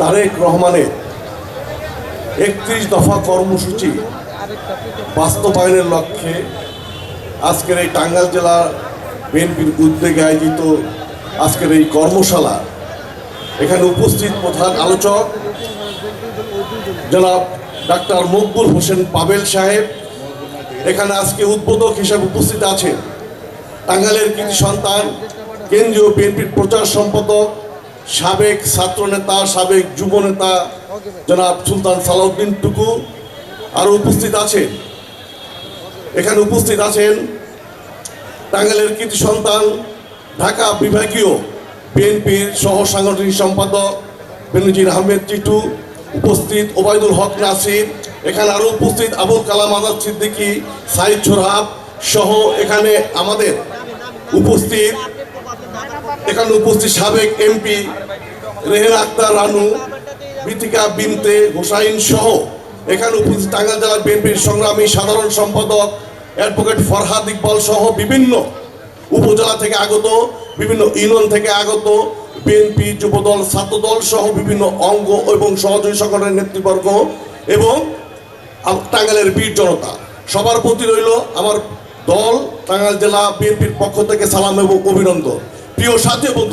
তারেক রহমানের একত্রিশ দফা কর্মসূচি বাস্তবায়নের লক্ষ্যে আজকের এই টাঙ্গাইল জেলা বিএনপির উদ্যোগে আয়োজিত আজকের এই কর্মশালা। এখানে উপস্থিত প্রধান আলোচক জনাব ডাক্তার মকবুল হোসেন পাবেল সাহেব। এখানে আজকে উদ্বোধক হিসেবে উপস্থিত আছেন টাঙ্গালের কৃতি সন্তান, কেন্দ্রীয় বিএনপির প্রচার সম্পাদক সাবেক ছাত্রনেতা, সাবেক যুব নেতা জনাব সুলতান সালাউদ্দিন টুকু আরও উপস্থিত আছেন। এখানে উপস্থিত আছেন টাঙ্গালের কৃতি সন্তান, ঢাকা বিভাগীয় বিএনপির সহ সাংগঠনিক সম্পাদক বেনজির আহমেদ টিটু উপস্থিত ওবায়দুল হক নাসির, এখানে আরও উপস্থিত আবুল কালাম আজাদ সিদ্দিকী, সাইদ সোরহাব সহ এখানে আমাদের উপস্থিত এখানে উপস্থিত সাবেক এমপি রেহেন আক্তার রানু বিতিকা বিনতে, হোসাইন সহ এখানে উপস্থিত টাঙ্গাইল জেলা বিএনপির সংগ্রামী সাধারণ সম্পাদক অ্যাডভোকেট ফরহাদ ইকবাল সহ বিভিন্ন উপজেলা থেকে আগত, বিভিন্ন ইউনিয়ন থেকে আগত, বিএনপি যুবদল, ছাত্রদল সহ বিভিন্ন অঙ্গ এবং সহযোগী সংগঠনের নেতৃবর্গ এবং টাঙ্গাইলের বীর জনতা। সবার প্রতি রইল আমার দল, টাঙ্গাইল জেলা বিএনপির পক্ষ থেকে সালাম এবং অভিনন্দন। প্রিয় সাথে বন্ধুরা